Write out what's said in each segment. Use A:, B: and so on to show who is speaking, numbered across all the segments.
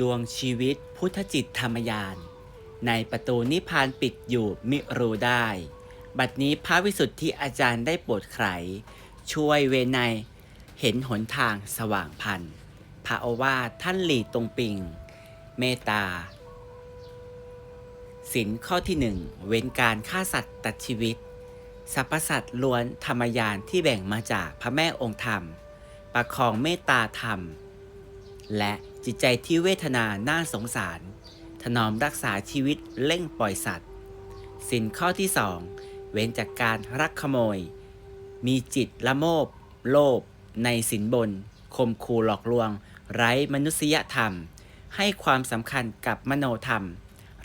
A: ดวงชีวิตพุทธจิตธรรมยาน ในประตูนิพพานปิดอยู่มิรู้ได้ บัดนี้พระวิสุทธิอาจารย์ได้โปรดไขช่วยเวไนยเห็นหนทางสว่างพันพระโอวาทท่านหลีตรงปิง เมตตาสินข้อที่หนึ่งเว้นการฆ่าสัตว์ตัดชีวิตสรรพสัตว์ล้วนธรรมยานที่แบ่งมาจากพระแม่องค์ธรรม ประคองเมตตาธรรม และจิตใจที่เวทนาน่าสงสาร ถนอมรักษาชีวิตเร่งปล่อยสัตว์ สินข้อที่สองเว้นจากการรักขโมย มีจิตละโมบ โลภในสินบนคมคูหลอกลวง ไร้มนุษยธรรม ให้ความสำคัญกับมโนธรรม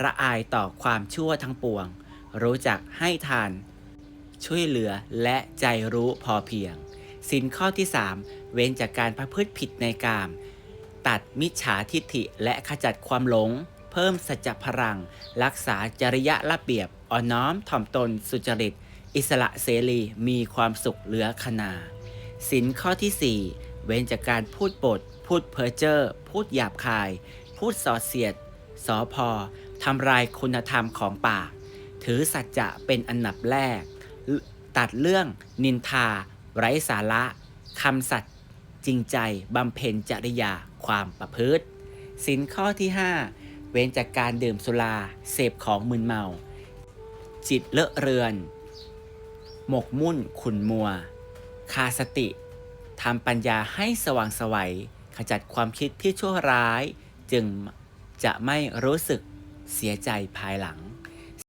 A: ระอายต่อความชั่วทั้งปวง รู้จักให้ทาน ช่วยเหลือและใจรู้พอเพียง สินข้อที่ 3 เว้นจากการประพฤติผิดในกาม ตัดมิจฉาทิฏฐิและขจัดความหลง เพิ่มสัจจพลัง รักษาจริยะระเบียบอ่อนน้อมถ่อมตนสุจริต อิสระเสรีมีความสุขเหลือขนาสินข้อที่ 4 เว้นจากการพูดปด พูดเพ้อเจ้อพูดหยาบคาย พูดส่อเสียดสอพอทำลายคุณธรรมของปาก ถือสัจจะเป็นอันดับแรก ตัดเรื่องนินทา ไร้สาระคำสัตย์จริงใจบำเพ็ญจริยา ความประพฤติสินข้อที่ 5 เว้นจากการดื่มสุรา เสพของมึนเมา จิตเลอะเรือน หมกมุ่นขุนมัว คาสติทำปัญญาให้สว่างสวัย ขจัดความคิดที่ชั่วร้าย จึงจะไม่รู้สึกเสียใจภายหลัง